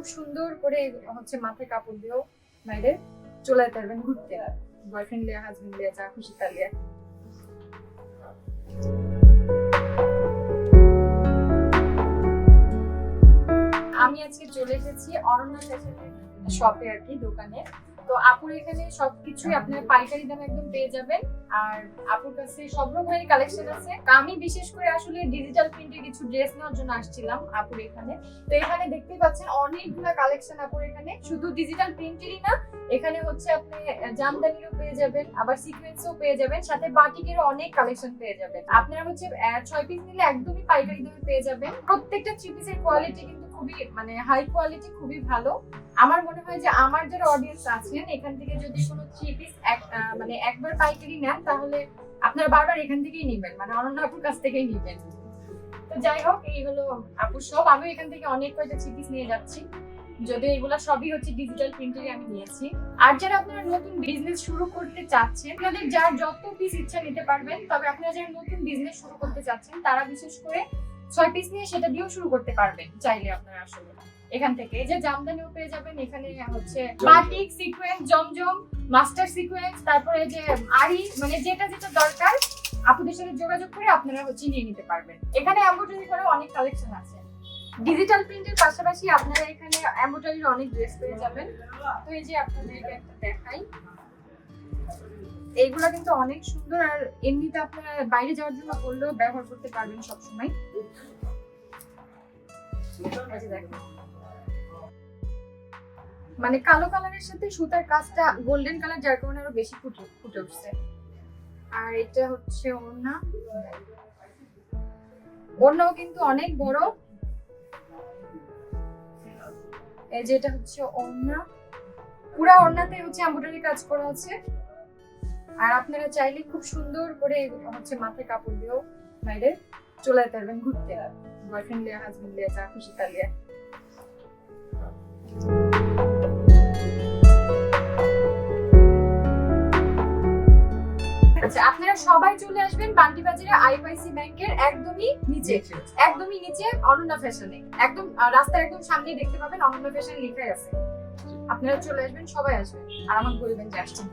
খুব সুন্দর করে হচ্ছে মাথায় কাপড় দিয়েও বাইরে চলে যেতে পারবেন ঘুরতে। বয়ফ্রেন্ড লিয়া হাজবেন্ড লিয়া, যা খুশি তা লিয়া। আমি আজকে চলে এসেছি অরণ্য শপে আর কি, দোকানে। তো আপুর এখানে সবকিছুই আপনার পাইকারি দামে একদম পেয়ে যাবেন। আর আপুর কাছে সব রকমের কালেকশন আছে। আমি বিশেষ করে আসলে ডিজিটাল প্রিন্টের কিছু ড্রেস নেওয়ার জন্য আসছিলাম আপুর এখানে। তো এখানে দেখতে পাচ্ছেন অনেকগুলা কালেকশন আপুর এখানে। শুধু ডিজিটাল প্রিন্টেরই না, এখানে হচ্ছে আপনি জামদানিরও পেয়ে যাবেন, আবার সিকোয়েন্সও পেয়ে যাবেন, সাথে বাটিকেরও অনেক কালেকশন পেয়ে যাবেন। আপনারা হচ্ছে ছয় পিস নিলে একদমই পাইকারি দামে পেয়ে যাবেন। প্রত্যেকটা থ্রি পিসের কোয়ালিটি কিন্তু খুবই মানে হাই কোয়ালিটি খুবই ভালো। আমার মনে হয় যে আমার যারা অডিয়েন্স আছেন, এখান থেকে যদি কোনো থ্রি পিস মানে একবার পাইকারি নেন, তাহলে আপনারা বারবার এখান থেকেই নেবেন মানে অনন্য আপুর কাছ থেকেই নেবেন। তো যাই হোক, এই হলো আপুর সব। আমি এখান থেকে অনেক কয়টা থ্রি পিস নিয়ে যাচ্ছি। যদিও এগুলো সবই হচ্ছে ডিজিটাল প্রিন্টেরই আমি নিয়েছি। আর যারা আপনারা নতুন বিজনেস শুরু করতে চাচ্ছেন, আপনাদের যার যত পিস ইচ্ছা নিতে পারবেন, তবে আপনারা যারা নতুন বিজনেস শুরু করতে চাচ্ছেন, তারা বিশেষ করে ছয় পিস নিয়ে সেটা দিয়েও শুরু করতে পারবেন চাইলে আপনারা আসলে। এখান থেকে। এই যে জামদানিও পেয়ে যাবেন এখানে হচ্ছে বাটিক সিকোয়েন্স জমজম মাস্টার সিকোয়েন্স তারপরে যে আরি মানে যেটা যেটা দরকার আপনাদের সাথে যোগাযোগ করে আপনারা হচ্ছে নিয়ে নিতে পারবেন। এখানে এমব্রয়ডারি করে অনেক কালেকশন আছে। ডিজিটাল প্রিন্টের পাশাপাশি আপনারা এখানে এমব্রয়ডারির অনেক ড্রেস পেয়ে যাবেন। তো এই যে আপনাদেরকে একটা দেখাই। এইগুলা কিন্তু অনেক সুন্দর, আর এমনিতে আপনারা বাইরে যাওয়ার জন্য করলেও ব্যবহার করতে পারবেন সবসময়। মানে কালো কালারের সাথে সুতার কাজটা গোল্ডেন কালার, যার কারণে আরও বেশি ফুটে ফুটে উঠছে। আর এটা হচ্ছে ওড়না। ওড়নাও কিন্তু অনেক বড়। এই যে এটা হচ্ছে ওড়না। পুরা ওড়নাতে হচ্ছে এমব্রয়ডারি কাজ করা আছে। আর আপনারা চাইলে খুব সুন্দর করে হচ্ছে মাথায় কাপড় দিয়েও বাইরে চলে যেতে পারবেন ঘুরতে। আর বয়ফ্রেন্ড লিয়া হাজবেন্ড লিয়া যা খুশি তা লিয়া। আচ্ছা আপনারা সবাই চলে আসবেন বান্টি বাজারে আইপিআইসি ব্যাংকের একদমই নিচে। একদমই নিচে অনন্যা ফ্যাশনে। একদম রাস্তার একদম সামনেই দেখতে পাবেন অনন্যা ফ্যাশন লেখাই আছে। আপনারা চলে আসবেন সবাই আসবেন। আর আমাকে বলবেন যে আসছেন